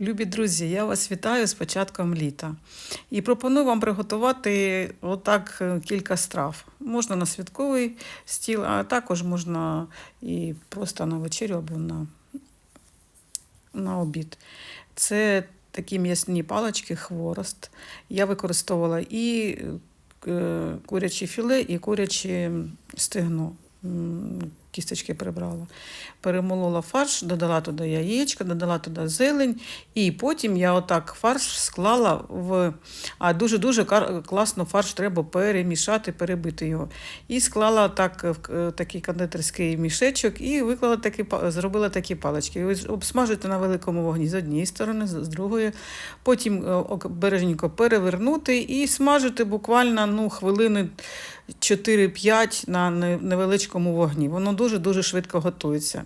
Любі друзі, я вас вітаю з початком літа і пропоную вам приготувати отак е, кілька страв. Можна на святковий стіл, а також можна і просто на вечерю або на, на обід. Це такі м'ясні палички, хворост. Я використовувала і е, куряче філе, і куряче стегно. Кісточки прибрала. Перемолола фарш, додала туди яєчко, додала туди зелень, і потім я отак фарш склала в. А дуже-дуже класно фарш треба перемішати, перебити його. І склала так в е, такий кондитерський мішечок і виклала такі, зробила такі палички. Обсмажити на великому вогні з однієї сторони, з другої. Потім е, бережненько перевернути і смажити буквально ну, хвилини 4-5 на невеличкому вогні. Воно дуже-дуже швидко готується.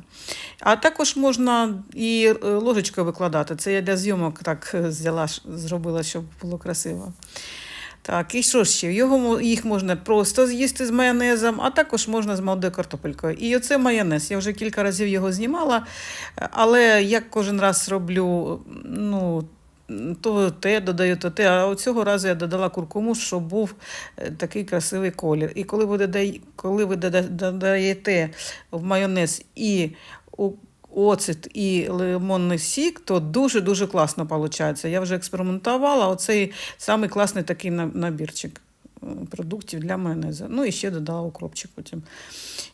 А також можна і е, ложечкою викладати. Це я для зйомок так е, взяла, зробила, щоб було красиво. Так, і що ще? Його, їх можна просто з'їсти з майонезом, а також можна з молодою картопелькою. І оце майонез. Я вже кілька разів його знімала, але я кожен раз роблю, ну, то те додаю, то те. А цього разу я додала куркуму, щоб був е, такий красивий колір. І коли ви, додай, коли ви додаєте в майонез і оцет і лимонний сік, то дуже-дуже класно виходить. Я вже експериментувала. Оцей самий класний такий набірчик продуктів для майонезу. Ну і ще додала укропчик потім.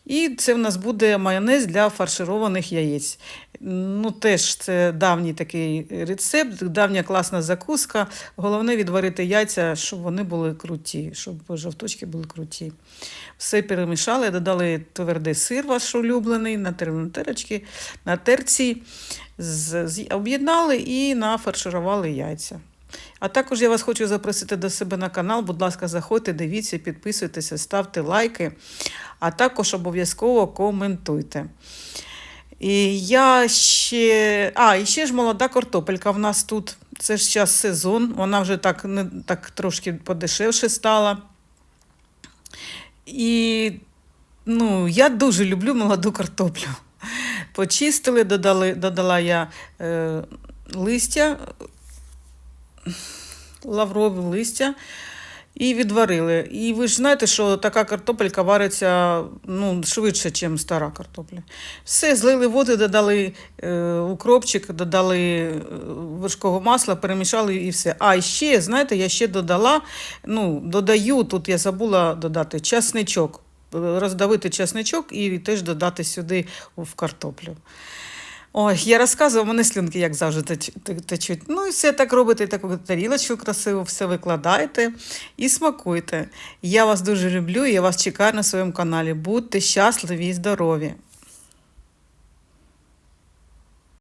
І це в нас буде майонез для фаршированих яєць. Ну, теж це давній такий рецепт, давня класна закуска. Головне відварити яйця, щоб вони були круті, щоб жовточки були круті. Все перемішали, додали твердий сир ваш улюблений, на терочки, на терці, об'єднали і нафарширували яйця. А також я вас хочу запросити до себе на канал. Будь ласка, заходьте, дивіться, підписуйтеся, ставте лайки, а також обов'язково коментуйте. І я ще. А, і ще ж молода картопелька в нас тут. Це ж зараз сезон, вона вже так, не, так трошки подешевше стала. І ну, я дуже люблю молоду картоплю. Почистили, додали, додала я е, листя, лаврові листя і відварили. І ви ж знаєте, що така картопелька вариться ну, швидше, ніж стара картопля. Все, злили воду, додали е, укропчик, додали е, вершкового масла, перемішали і все. А ще, знаєте, я ще додала, ну, додаю, тут я забула додати часничок. Роздавити часничок і теж додати сюди в картоплю. Ой, я розказувала, мене слюнки, як завжди, течуть. Ну і все так робите, таку тарілочку красиву, все викладаєте і смакуйте. Я вас дуже люблю, і я вас чекаю на своєму каналі. Будьте щасливі і здорові!